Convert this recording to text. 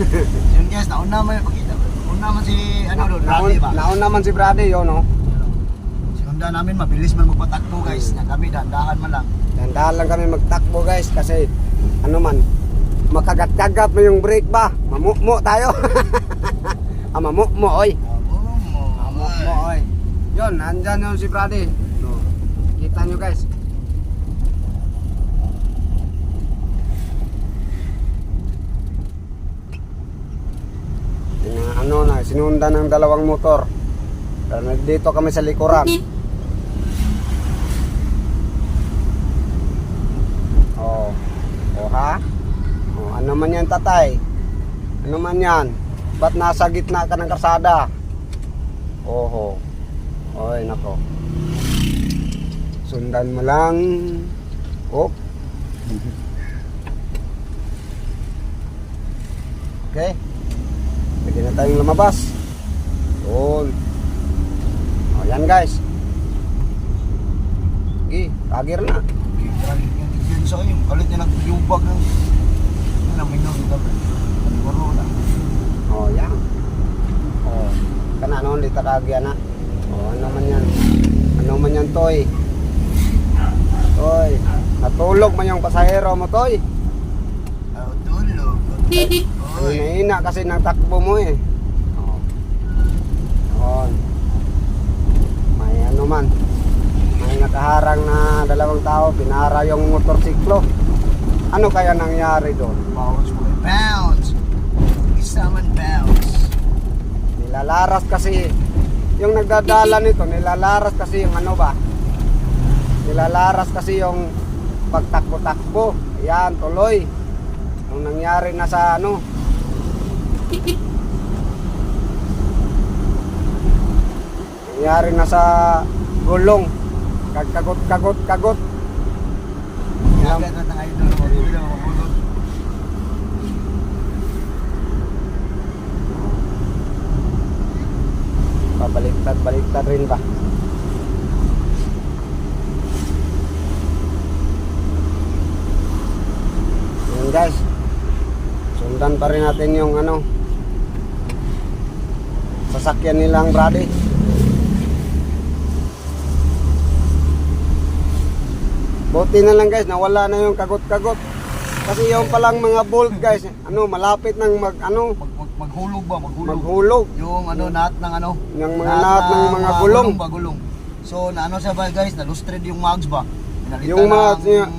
Una man pakita. Una man si ano doon, Randy ba? naon naman si Brady, yun, no? Sinunda namin mabilis man magpatakbo guys. Na kami dahan man lang. Dandahan lang kami magtakbo guys kasi ano man, makagat-kagat mo yung brake ba? Mamukmo tayo. ah, mamukmo, oy. Mamukmo, oy. Yun, nandyan yun si Brady. Kita nyo guys. Yung, na, sinunda ng dalawang motor. Kaya nandito kami sa likuran. Oh. Oh ha? Oh, ano man yan tatay? Ano man yan? Ba't nasa gitna ka ng karsada? Oho. Oy, nako. Sundan mo lang. Oh. Okay. Pwede na tayong lumabas. Yun. O, yan guys. Sige, kagir na. Yun sa yung kalit niya nagyubag ng na minum ito. Ang corona. Oh, yan. Oh, kana noon dito kagya na. Oh, ano man yan? Ano man yan, Toy? Toy, natulog man yung pasahero mo, Toy. Oh, tulog. Oy. Hina kasi ng takbo mo eh. Yun. May ano man. May nakaharang na dalawang tao, pinara yung motorsiklo. Ano kaya nangyari doon? Bounce boy. Bounce. Isa man bounce. Nilalaras kasi yung nagdadala nito, nilalaras kasi yung ano ba? Nilalaras kasi yung pagtakbo-takbo. Yan, tuloy. Nung nangyari na sa ano, nangyari na sa gulong. Kagkagot, kagot, kagot. Mabulog. Pabaliktad, baliktad rin ba? Yan guys. Sundan pa rin natin yung ano sasakyan nilang Brady. Buti na lang guys, nawala na yung kagot-kagot. Kasi yung palang mga bolt guys, ano, malapit nang mag ano, Mag, mag, maghulog ba? Maghulog. maghulog. Yung ano, naat ng ano? Yung mga naat ng mga gulong. ba, gulong. So, na ano siya ba guys? Na-lusted yung mags ba? Pinalitan Yung mga- ng